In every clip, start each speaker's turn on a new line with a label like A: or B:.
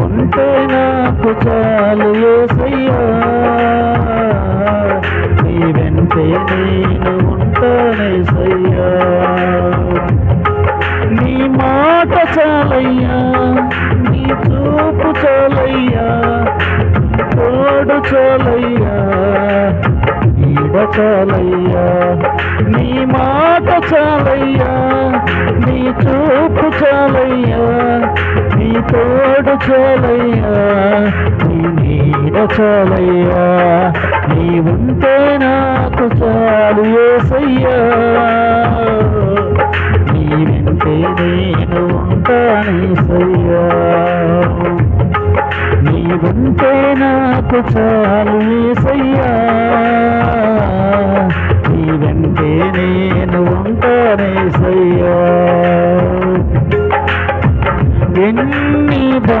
A: ఉంటే నాకు చాలు ఏసయ్యా. నీ వెంటే నేను ఉంటానేసయ్యా నీ మాట చాలయ్యా నీ చూపు చాలయ్యా తోడు చాలయ్యా ఈడ చాలయ్యా. నీ మాట చాలయ్యా నీ చూపు చాలయ్యా. నీ తోడు చాలయ్యా నీ నీడ చాలయ్యా. నీ ఉంటే నాకు చాలు ఏసయ్యా. నీ వెంటే నేను ఉంటానేసయ్యా నీ ఉంటే నాకు చాలు ఏసయ్యా. నీ వెంటే నేను ఉంటానేసయ్యా என்னிதா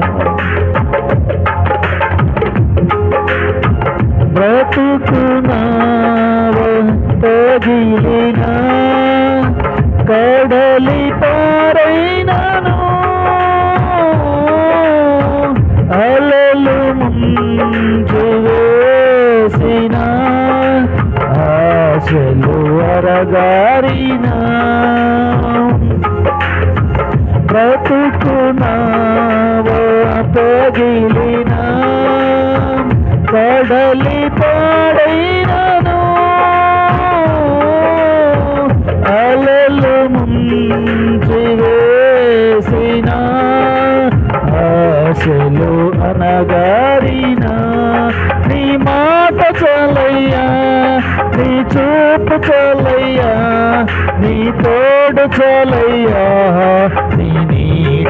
A: బ్రతుకునావో పగిలిన కడలి పాడైనను అలలు ముంచి వేసిన ఆశలు అనగారిన నీ మాట చాలయ్యా నీ చూపు చాలయ్యా నీ తోడు చాలయ్యా నీ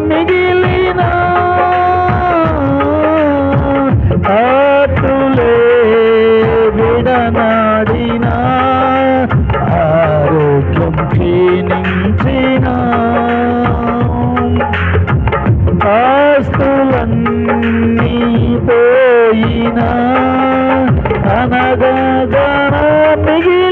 A: మిగిలిన ఆటులే విడనాడిన ఆరోగ్యం క్షీణించిన ఆస్తులన్నీ పోయినా అనగా మిగిలిన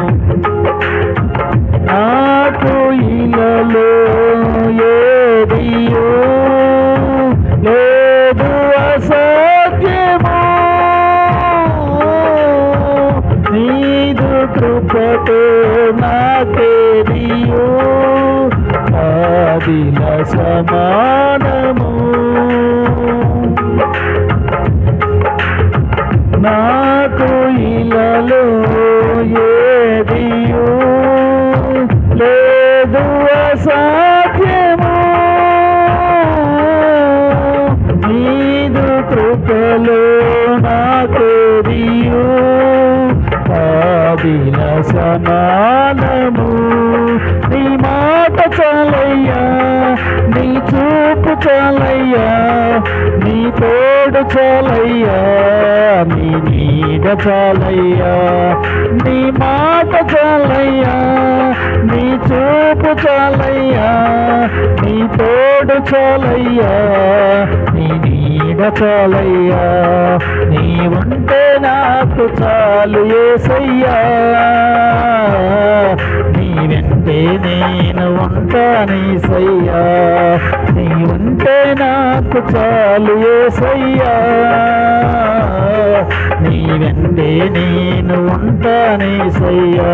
A: నీదు నాకేదియో ఆదిల సమానము. నాకు ఇలలో ఏదియో లేదు అసాధ్యము. నీదు కృపలో నాకేదియో ఆదిల సమానము నీ మాట చాలయ్యా నీ చూపు చాలయ్యా నీ తోడు చాలయ్యా నీ నీడ చాలయ్యా. నీ మాట చాలయ్యా నీ చూపు చాలయ్యా నీ తోడు చాలయ్యా నీ బ్రతకాలయ్యా నీ ఉంటే నాకు చాలు ఏసయ్యా. నీ వెంటే నేను ఉంటానేసయ్యా నీ ఉంటే నాకు చాలు ఏసయ్యా. నీ వెంటే నేను ఉంటానేసయ్యా